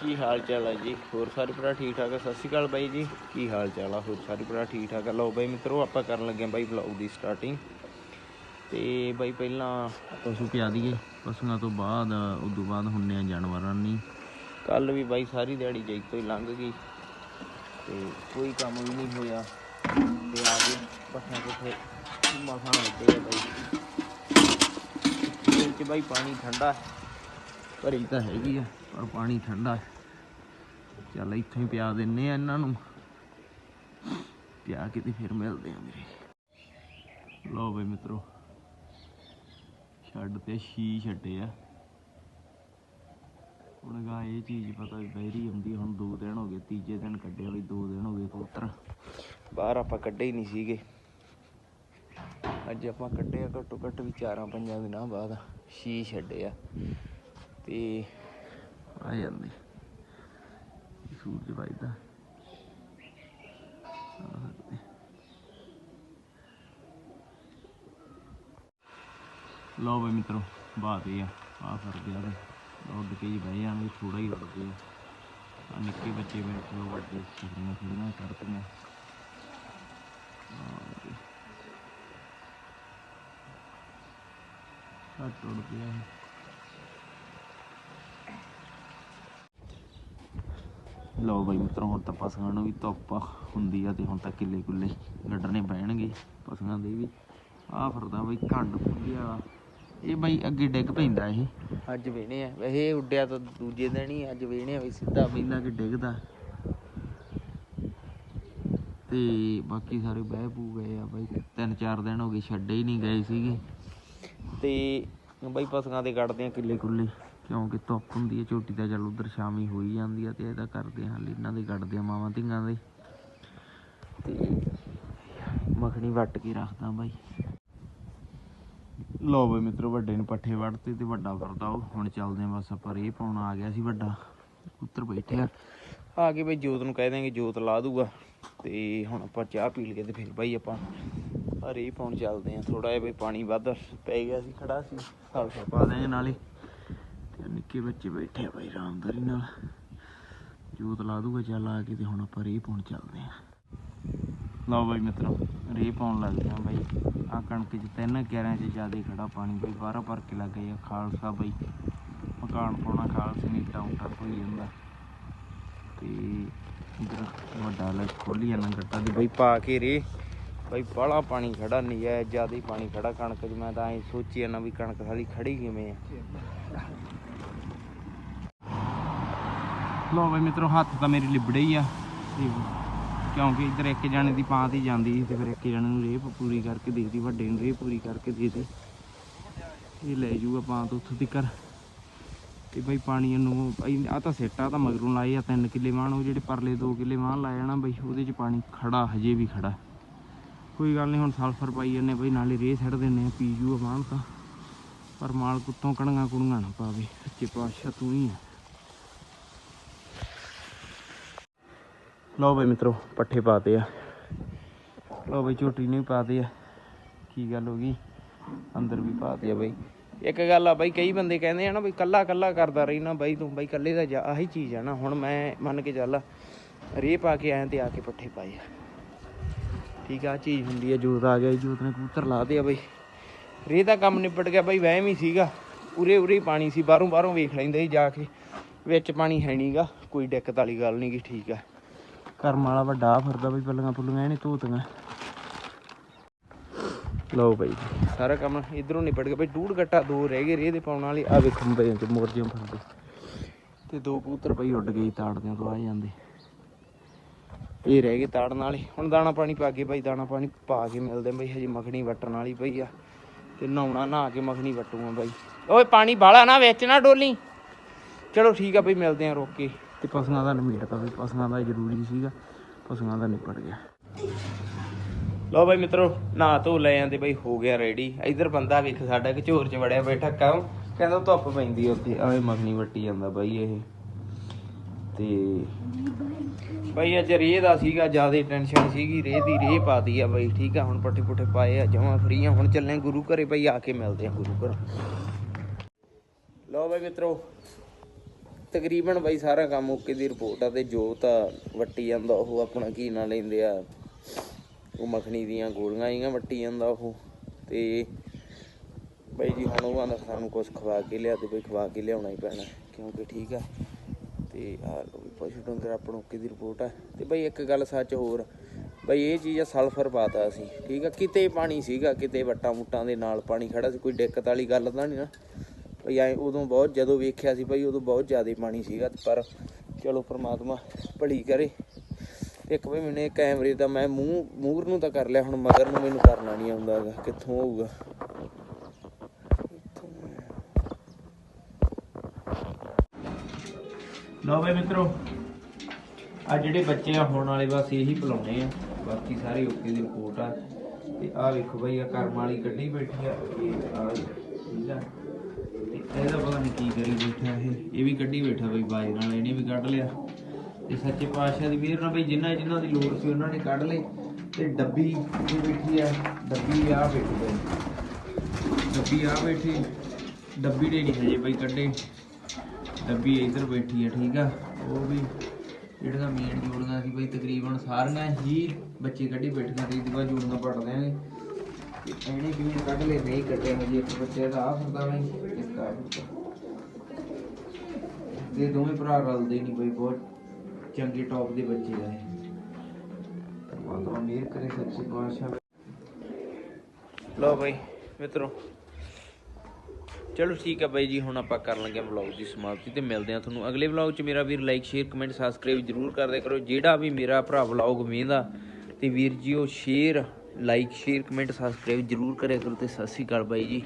ਕੀ ਹਾਲ ਚਾਲ ਹੈ ਜੀ? ਹੋਰ ਸਾਰੇ ਭਰਾ ਠੀਕ ਠਾਕ ਆ? ਸਤਿ ਸ਼੍ਰੀ ਅਕਾਲ ਬਾਈ ਜੀ। ਕੀ ਹਾਲ ਚਾਲ ਆ? ਹੋਰ ਸਾਰੇ ਭਰਾ ਠੀਕ ਠਾਕ ਆ? ਲਓ ਬਾਈ ਮਿੱਤਰੋ, ਆਪਾਂ ਕਰਨ ਲੱਗੇ ਆ ਬਾਈ ਵਲੌਗ ਦੀ ਸਟਾਰਟਿੰਗ ਤੇ ਬਾਈ ਪਹਿਲਾਂ ਪਸ਼ੂ ਪਿਆ ਦਈਏ ਪਸ਼ੂਆਂ ਤੋਂ ਬਾਅਦ, ਉਦੋਂ ਬਾਅਦ ਹੁੰਨੇ ਆ ਜਾਨਵਰਾਂ ਨਹੀਂ ਕੱਲ ਵੀ ਬਾਈ ਸਾਰੀ ਦਿਹਾੜੀ ਜਾਈ ਤੋਂ ਹੀ ਲੰਘ ਗਈ। ਤੇ ਕੋਈ ਕੰਮ ਵੀ ਨਹੀਂ ਹੋਇਆ। ਤੇ ਆ ਗਏ ਪੱਠਿਆਂ ਕੋਠੇ। ਮਸਾਂ ਲੱਗੇ ਬਾਈ। ਇਹ ਬਾਈ ਪਾਣੀ ਠੰਡਾ ਹੈ। ਭਰੀ ਤਾਂ ਹੈਗੀ ਆ, ਪਰ ਪਾਣੀ ਠੰਡਾ ਚੱਲ ਇੱਥੇ ਹੀ ਪਿਆ ਦਿੰਨੇ ਆ ਇਹਨਾਂ ਨੂੰ। ਪਿਆ ਕੇ ਤੇ ਫਿਰ ਮਿਲਦੇ ਆ ਵੀਰੇ। ਲਓ ਬਈ ਮਿੱਤਰੋ, ਛੱਡ ਤੇ ਛੀ ਛੱਡੇ ਆ। ਹੁਣ ਗਾ ਇਹ ਚੀਜ਼ ਪਤਾ ਵੀ ਬਹਿਰੀ ਹੁੰਦੀ ਹੁਣ ਦੋ ਦਿਨ ਹੋ ਗਏ, ਤੀਜੇ ਦਿਨ ਕੱਢਿਆ ਵੀ, ਦੋ ਦਿਨ ਹੋ ਗਏ ਕਬੂਤਰ ਬਾਹਰ ਆਪਾਂ ਕੱਢੇ ਹੀ ਨਹੀਂ ਸੀਗੇ। ਅੱਜ ਆਪਾਂ ਕੱਢੇ ਆ ਘੱਟੋ ਘੱਟ ਵੀ ਚਾਰਾਂ ਪੰਜਾਂ ਦਿਨਾਂ ਬਾਅਦ ਛੀ ਛੱਡੇ ਆ। ਤੇ ਆ ਜਾਂਦੇ। ਸੂਰਜ ਵੱਜਦਾ ਆਹ ਤੇ। ਲਓ ਬਈ ਮਿੱਤਰੋ, ਬਾਤ ਇਹ ਆ। ਆ ਫਰ ਗਿਆ ਤੇ ਉੱਡ ਕੇ ਹੀ ਬਹਿ ਜਾਣਗੇ ਥੋੜਾ ਹੀ ਉੱਡਦੇ ਆ। ਆ ਨਿੱਕੇ ਬੱਚੇ ਬੈਠੇ ਉਹ ਵੱਡੇ ਸਿਰਨਾ ਸਿਰਨਾ ਕਰਤੀਆਂ। ਘੱਟ ਉੱਡ ਪਿਆ ਲਓ ਬਾਈ ਮਿੱਤਰੋ ਹੁਣ ਤਾਂ ਪਸ਼ੂਆਂ ਨੂੰ ਵੀ ਧੁੱਪ ਹੁੰਦੀ ਆ ਤੇ ਹੁਣ ਤਾਂ ਕਿੱਲੇ ਕੁੱਲੇ ਗੱਡਣੇ ਪੈਣਗੇ ਪਸ਼ੂਆਂ ਦੇ ਵੀ। ਆ ਫਿਰਦਾ ਬਈ ਘੰਡ ਫੁੱਲਿਆ ਇਹ ਬਈ ਅੱਗੇ ਡਿੱਗ ਪੈਂਦਾ ਇਹ। ਅੱਜ ਵੇਣੇ ਆ। ਵੈਸੇ ਇਹ ਉੱਡਿਆ ਤਾਂ ਦੂਜੇ ਦਿਨ ਹੀ ਅੱਜ ਵੇਣੇ ਆ ਵੀ ਸਿੱਧਾ ਪਹਿਲਾਂ ਕਿ ਡਿੱਗਦਾ। ਤੇ ਬਾਕੀ ਸਾਰੇ ਬਹਿ ਪੂ ਗਏ ਆ ਬਾਈ। ਤਿੰਨ ਚਾਰ ਦਿਨ ਹੋ ਗਏ ਛੱਡੇ ਹੀ ਨਹੀਂ ਗਏ ਸੀਗੇ। ਤੇ ਬਾਈ ਪਸ਼ੂਆਂ ਦੇ ਕੱਢਦੇ ਆ ਕਿੱਲੇ ਕੁੱਲੇ ਕਿਉਂਕਿ ਧੁੱਪ ਹੁੰਦੀ ਹੈ, ਝੋਟੀ ਦਾ ਚੱਲ ਉਧਰ ਸ਼ਾਮੀ ਹੋਈ ਜਾਂਦੀ ਆ ਤੇ ਇਹਦਾ ਕਰਦੇ ਹਾਂ ਹਾਲੇ ਇਹਨਾਂ ਦੇ ਕੱਢਦੇ ਆ ਮਾਵਾਂ ਧੀਆਂ ਦੇ। ਤੇ ਮੱਖਣੀ ਵੱਟ ਕੇ ਰੱਖਦਾ ਬਾਈ। ਲੋ ਬਈ ਮਿੱਤਰੋ, ਵੱਡੇ ਨੂੰ ਪੱਠੇ ਵੱਢਤੇ ਤੇ ਵੱਡਾ ਫਿਰਦਾ ਉਹ। ਹੁਣ ਚੱਲਦੇ ਆ ਬਸ ਆਪਾਂ ਰੇ ਪਾਉਣ, ਆ ਗਿਆ ਸੀ ਵੱਡਾ। ਉੱਤਰ ਬੈਠੇ ਆ ਆ ਕੇ ਬਈ ਜੋਤ ਨੂੰ ਕਹਿ ਦਾਂਗੇ ਜੋਤ ਲਾ ਦੂਗਾ। ਤੇ ਹੁਣ ਆਪਾਂ ਚਾਹ ਪੀ ਲਈਏ ਤੇ ਫਿਰ ਬਾਈ ਆਪਾਂ ਆ ਰੇ ਪਾਉਣ ਚੱਲਦੇ ਆ ਥੋੜਾ ਜਿਹਾ ਬਈ ਪਾਣੀ ਵੱਧ ਪੈ ਗਿਆ ਸੀ ਖੜਾ ਸੀ। ਹਲਕਾ ਪਾ ਦਾਂਗੇ ਨਾਲੇ। ਨਿੱਕੇ ਬੱਚੇ ਬੈਠੇ ਆ ਬਾਈ ਆਰਾਮਦਾਰੀ ਨਾਲ। ਜੋਤ ਲਾ ਦੂਗਾ, ਚੱਲ ਆ ਕੇ ਤੇ ਹੁਣ ਆਪਾਂ ਰੇ ਪਾਉਣ ਚੱਲਦੇ ਆ। ਲਓ ਬਾਈ ਮਿੱਤਰੋ ਰੇ ਪਾਉਣ ਲੱਗਦੇ ਆ ਬਾਈ। ਆ ਕਣਕ ਚ ਤਿੰਨ ਕਿਆਰਿਆਂ ਚ ਜ਼ਿਆਦਾ ਖੜਾ ਪਾਣੀ ਬਈ, ਬਾਹਰੋਂ ਭਰ ਕੇ ਲੱਗ ਗਿਆ ਖਾਲਸਾ ਬਾਈ। ਮਕਾਨ ਪਾਉਣਾ ਖਾਲਸੇ ਨਹੀਂ ਟਾਉਂਟਾ ਹੋਈ ਜਾਂਦਾ। ਤੇ ਇਧਰ ਵੱਡਾ ਲੈ ਖੋਲੀ ਜਾਂਦਾ ਗੱਟਾ ਦੀ ਬਈ, ਪਾ ਕੇ ਰੇ ਬਾਈ, ਬਾਹਲਾ ਪਾਣੀ ਖੜਾ ਨਹੀਂ ਹੈ ਜ਼ਿਆਦਾ ਪਾਣੀ ਖੜਾ ਕਣਕ 'ਚ। ਮੈਂ ਤਾਂ ਐ ਸੋਚੀ ਜਾਂਦਾ ਵੀ ਕਣਕ ਸਾਲੀ ਖੜੀ ਕਿਵੇਂ ਆ। ਲੋ ਬਈ ਮਿੱਤਰੋ, ਹੱਥ ਤਾਂ ਮੇਰੇ ਲਿਬੜੇ ਹੀ ਆ। ਕਿਉਂਕਿ ਇੱਧਰ ਇੱਕ ਜਣੇ ਦੀ ਪਾਂ ਤੇ ਜਾਂਦੀ ਸੀ ਤੇ ਫਿਰ ਇੱਕ ਜਣੇ ਨੂੰ ਰੇਪ ਪੂਰੀ ਕਰਕੇ ਦੇਤੀ, ਵੱਡੇ ਨੂੰ ਰੇਪ ਪੂਰੀ ਕਰਕੇ ਦੇਤੀ। ਇਹ ਲੈ ਜੂਗਾ ਪਾਂ ਤੋਂ ਉੱਥੋਂ ਤੱਕ ਤੇ ਬਈ ਪਾਣੀ ਨੂੰ ਆ ਤਾਂ ਸੇਟਾ ਤਾਂ ਮਗਰੋਂ ਲਾਏ ਆ 3 ਕਿੱਲੇ ਮਾਣ ਉਹ ਜਿਹੜੇ ਪਰਲੇ 2 ਕਿੱਲੇ ਮਾਣ ਲਾਏ ਆ ਨਾ ਬਈ, ਉਹਦੇ 'ਚ ਪਾਣੀ ਖੜਾ, ਹਜੇ ਵੀ ਖੜਾ। ਕੋਈ ਗੱਲ ਨਹੀਂ, ਹੁਣ ਸਲਫਰ ਪਾਈ ਜਾਂਦੇ ਬਈ, ਨਾਲੇ ਰੇਹ ਛੱਡ ਦਿੰਨੇ ਆ ਪੀ ਜੂਗਾ ਮਾਣ ਤਾਂ। ਪਰ ਮਾਲ ਕੁੱਤੋਂ ਕਣੀਆਂ ਕੁਣੀਆਂ ਨਾ ਪਾਵੇ, ਸੱਚੇ ਪਾਤਸ਼ਾਹ ਤੂੰ ਹੀ ਆ। ਲਓ ਬਈ ਮਿੱਤਰੋ, ਪੱਠੇ ਪਾਤੇ ਆ। ਲਓ ਬਈ ਝੋਟੀ ਨੇ ਵੀ ਪਾਤੇ ਆ। ਕੀ ਗੱਲ ਹੋ ਗਈ? ਅੰਦਰ ਵੀ ਪਾਤੇ ਆ ਬਈ। ਇੱਕ ਗੱਲ ਆ ਬਾਈ, ਕਈ ਬੰਦੇ ਕਹਿੰਦੇ ਆ ਨਾ ਬਈ ਕੱਲਾ ਕੱਲਾ ਕਰਦਾ ਰਹੀ ਨਾ ਬਾਈ ਤੂੰ। ਬਈ ਕੱਲੇ ਦਾ ਜਾ- ਆਹੀ ਚੀਜ਼ ਆ ਨਾ। ਹੁਣ ਮੈਂ ਮੰਨ ਕੇ ਚੱਲ ਰੇ ਪਾ ਕੇ ਆਇਆ ਤੇ ਆ ਕੇ ਪੱਠੇ ਪਾਏ ਆ। ਠੀਕ ਆ, ਆਹ ਚੀਜ਼ ਹੁੰਦੀ ਆ, ਜੋਤ ਆ ਗਿਆ ਜੋਤ ਨੇ ਕਬੂਤਰ ਲਾ ਦੇ ਆ ਬਈ। ਰੇ ਦਾ ਕੰਮ ਨਿਪਟ ਗਿਆ ਬਈ, ਵਹਿਮ ਹੀ ਸੀਗਾ। ਉਰੇ ਉਰੇ ਪਾਣੀ ਸੀ, ਬਾਹਰੋਂ ਬਾਹਰੋਂ ਵੇਖ ਲੈਂਦੇ ਸੀ ਜਾ ਕੇ। ਵਿੱਚ ਪਾਣੀ ਹੈ ਨਹੀਂਗਾ ਕੋਈ ਦਿੱਕਤ ਵਾਲੀ ਗੱਲ ਨਹੀਂ ਗੀ, ਠੀਕ ਆ। ਕਰਮ ਵਾਲਾ ਵੱਡਾ ਆ ਫਿਰਦਾ ਬਈ ਪੱਲੀਆਂ ਪੁੱਲੀਆਂ ਇਹਨੇ ਧੋਤੀਆਂ। ਲਓ ਬਈ, ਸਾਰਾ ਕੰਮ ਇਧਰੋਂ ਨਿਪਟ ਗਿਆ। ਬਈ ਡੂੜ ਗੱਟਾ ਦੋ ਰਹਿ ਗਏ ਰੇ ਦੇ ਪਾਉਣ ਵਾਲੇ। ਆ ਵੇਖੋ ਬਈ ਤੇ ਮੁਰਜਿਆਂ ਫਿਰਦੇ ਤੇ ਦੋ ਕਬੂਤਰ ਬਈ ਉੱਡ ਗਏ ਤਾੜਦਿਆਂ ਤੋਂ ਆ ਜਾਂਦੇ। ਇਹ ਰਹਿ ਗਏ ਤਾੜਨ ਵਾਲੇ। ਹੁਣ ਦਾਣਾ ਪਾਣੀ ਪਾ ਕੇ ਬਈ, ਦਾਣਾ ਪਾਣੀ ਪਾ ਕੇ ਮਿਲਦੇ ਬਈ, ਹਜੇ ਮੱਖਣੀ ਵੱਟਣ ਵਾਲੀ ਪਈ ਆ। ਤੇ ਨਹਾਉਣਾ, ਨਹਾ ਕੇ ਮੱਖਣੀ ਵੱਟੂਗਾ ਬਾਈ। ਓਏ, ਪਾਣੀ ਬਾਲਾ ਨਾ, ਵਿੱਚ ਨਾ ਡੋਲੀ। ਚਲੋ ਠੀਕ ਆ ਬਈ, ਮਿਲਦੇ ਆ ਰੋਕੇ ਤੇ ਪਸ਼ੂਆਂ ਦਾ ਨਿਬੇੜਤਾ ਵੀ ਪਸ਼ੂਆਂ ਦਾ ਜ਼ਰੂਰੀ ਸੀਗਾ, ਪਸ਼ੂਆਂ ਦਾ ਨਿਬੜ ਗਿਆ। ਲਓ ਬਾਈ ਮਿੱਤਰੋ, ਨਹਾ ਧੋ ਲੈ ਜਾਂਦੇ ਬਈ, ਹੋ ਗਿਆ ਰੈਡੀ ਇਧਰ ਬੰਦਾ ਵੇਖ ਸਾਡਾ ਕਿ ਝੋਰ ਚ ਵੜਿਆ ਬੈਠਾ, ਕਾਉ? ਕਹਿੰਦਾ ਧੁੱਪ ਪੈਂਦੀ ਉੱਥੇ ਆਵੇਂ ਮੱਖਣੀ ਵੱਟੀ ਜਾਂਦਾ ਬਾਈ ਇਹ। ਤੇ ਬਈ ਅੱਜ ਰੇਹ ਦਾ ਸੀਗਾ, ਜ਼ਿਆਦਾ ਟੈਨਸ਼ਨ ਸੀਗੀ, ਰੇਹ ਦੀ ਰੇਹ ਪਾਤੀ ਆ ਬਾਈ, ਠੀਕ ਆ, ਹੁਣ ਪੱਠੇ ਪੁੱਠੇ ਪਾਏ ਆ, ਜਮਾ ਫਰੀ ਆ, ਹੁਣ ਚੱਲੇ ਗੁਰੂ ਘਰੇ ਬਾਈ, ਆ ਕੇ ਮਿਲਦੇ ਆ ਗੁਰੂ ਘਰ। ਲਓ ਬਾਈ ਮਿੱਤਰੋ ਤਕਰੀਬਨ ਬਾਈ ਸਾਰਾ ਕੰਮ ਓਕੇ ਦੀ ਰਿਪੋਰਟ ਆ ਤੇ ਜੋ ਤਾਂ ਵੱਟੀ ਜਾਂਦਾ ਉਹ ਆਪਣਾ ਕੀ ਨਾ ਲੈਂਦੇ ਆ, ਉਹ ਮੱਖਣੀ ਦੀਆਂ ਗੋਲੀਆਂ ਜੀਆਂ ਵੱਟੀ ਜਾਂਦਾ ਉਹ ਤੇ ਬਾਈ ਜੀ ਹੁਣ ਉਹ ਆਂਦਾ ਸਾਨੂੰ ਕੁਝ ਖਵਾ ਕੇ ਲਿਆ ਤੇ ਬਈ ਖਵਾ ਕੇ ਲਿਆਉਣਾ ਹੀ ਪੈਣਾ, ਕਿਉਂਕਿ ਠੀਕ ਆ ਤੇ ਆ ਵੀ ਪਸ਼ੂ ਡੰਗਰ ਆਪਣਾ ਓਕੇ ਦੀ ਰਿਪੋਰਟ ਆ ਤੇ ਬਈ ਇੱਕ ਗੱਲ ਸੱਚ ਹੋਰ, ਬਈ ਇਹ ਚੀਜ਼ ਆ ਸਲਫਰ ਪਾਤਾ ਅਸੀਂ, ਠੀਕ ਆ? ਕਿਤੇ ਪਾਣੀ ਸੀਗਾ, ਕਿਤੇ ਵੱਟਾਂ ਮੁੱਟਾਂ ਦੇ ਨਾਲ ਪਾਣੀ ਖੜਾ ਸੀ, ਕੋਈ ਦਿੱਕਤ ਵਾਲੀ ਗੱਲ ਤਾਂ ਨਹੀਂ ਨਾ। ਬਈ ਐ ਉਦੋਂ ਬਹੁਤ ਜਦੋਂ ਵੇਖਿਆ ਸੀ ਬਈ ਉਦੋਂ ਬਹੁਤ ਜ਼ਿਆਦਾ ਪਾਣੀ ਸੀਗਾ, ਪਰ ਚਲੋ ਪ੍ਰਮਾਤਮਾ ਭਲੀ ਕਰੇ। ਇੱਕ ਵੀ ਮੈਨੇ ਕੈਮਰੇ ਦਾ ਮੈਂ ਮੂੰਹ ਮੂਰ ਨੂੰ ਤਾਂ ਕਰ ਲਿਆ, ਹੁਣ ਮਗਰ ਨੂੰ ਮੈਨੂੰ ਕਰਨਾ ਨਹੀਂ ਆਉਂਦਾ ਕਿੱਥੋਂ ਹੋਊਗਾ? ਲਓ ਬਈ ਮਿੱਤਰੋ, ਆ ਜਿਹੜੇ ਬੱਚੇ ਆ, ਹੋਣ ਵਾਲੇ ਬਸ ਇਹੀ ਪਿਲਾਉਣੇ ਆ। ਬਾਕੀ ਸਾਰੇ ਓਕੇ ਦੀ ਰਿਪੋਰਟ ਆ। ਤੇ ਆ ਵੇਖੋ ਬਈ ਆ ਕਰਮ ਵਾਲੀ ਕੱਢੀ ਬੈਠੀ ਆ, ਇਹ ਆ ਠੀਕ ਆ। ਇਹਦਾ ਪਤਾ ਨਹੀਂ ਕੀ ਕਰੀ ਬੈਠਾ ਇਹ। ਇਹ ਵੀ ਕੱਢੀ ਬੈਠਾ ਬਈ ਬਾਜ ਨਾਲ, ਇਹਨੇ ਵੀ ਕੱਢ ਲਿਆ। ਤੇ ਸੱਚੇ ਪਾਤਸ਼ਾਹ ਦੀ ਮਿਹਰ ਨਾਲ ਬਈ ਜਿੰਨਾ ਜਿਨ੍ਹਾਂ ਦੀ ਲੋੜ ਸੀ ਉਹਨਾਂ ਨੇ ਕੱਢ ਲਈ। ਤੇ ਡੱਬੀ ਇਹ ਬੈਠੀ ਆ, ਡੱਬੀ ਆ ਬੈਠੀ ਬਈ। ਡੱਬੀ ਆ ਬੈਠੀ, ਡੱਬੀ ਦੇ ਨਹੀਂ ਹਜੇ ਬਈ ਕੱਢੇ। ਡੱਬੀ ਇੱਧਰ ਬੈਠੀ ਆ, ਠੀਕ ਆ। ਉਹ ਵੀ ਜਿਹੜੀਆਂ ਮੇਨ ਜੋੜੀਆਂ ਸੀ ਬਈ ਤਕਰੀਬਨ ਸਾਰੀਆਂ ਹੀ ਬੱਚੇ ਕੱਢੀ ਬੈਠੀਆਂ ਤੇ ਇਹਦੇ ਬਾਅਦ ਜੋੜੀਆਂ ਪੜ ਦਿਆਂਗੇ ਤੇ ਇਹਨੇ ਕਿਵੇਂ ਕੱਢ ਲਏ? ਨਹੀਂ ਕੱਢੇ ਹਜੇ ਇੱਕ ਬੱਚੇ ਦਾ ਆ ਫਿਰਦਾ ਬਈ ਇੱਕ ਆ ਤੇ ਦੋਵੇਂ ਭਰਾ ਰਲਦੇ ਨਹੀਂ ਬਈ, ਬਹੁਤ ਚੰਗੇ ਟੌਪ ਦੇ ਬੱਚੇ ਆ ਪਰਮਾਤਮਾ ਮਿਹਰ ਕਰੇ ਸੱਚੇ ਪਾਤਸ਼ਾਹ। ਲਓ ਬਈ, ਮਿੱਤਰੋ। ਚਲੋ ਠੀਕ ਹੈ ਬਾਈ ਜੀ, ਹੁਣ ਆਪਾਂ ਕਰ ਲੱਗੇ ਵਲੌਗ ਦੀ ਸਮਾਪਤੀ ਤੇ ਮਿਲਦੇ ਆ ਤੁਹਾਨੂੰ ਅਗਲੇ ਵਲੌਗ 'ਚ। ਮੇਰਾ ਵੀਰ ਲਾਈਕ ਸ਼ੇਅਰ ਕਮੈਂਟ ਸਬਸਕ੍ਰਾਈਬ ਜਰੂਰ ਕਰਦੇ ਕਰੋ। ਜਿਹੜਾ ਵੀ ਮੇਰਾ ਭਰਾ ਵਲੌਗ ਵੇਂਦਾ ਤੇ ਵੀਰ ਜੀ, ਉਹ share like share comment subscribe ਜਰੂਰ ਕਰਿਆ ਕਰੋ ਤੇ ਸਤਿ ਸ਼੍ਰੀ ਅਕਾਲ ਬਾਈ ਜੀ।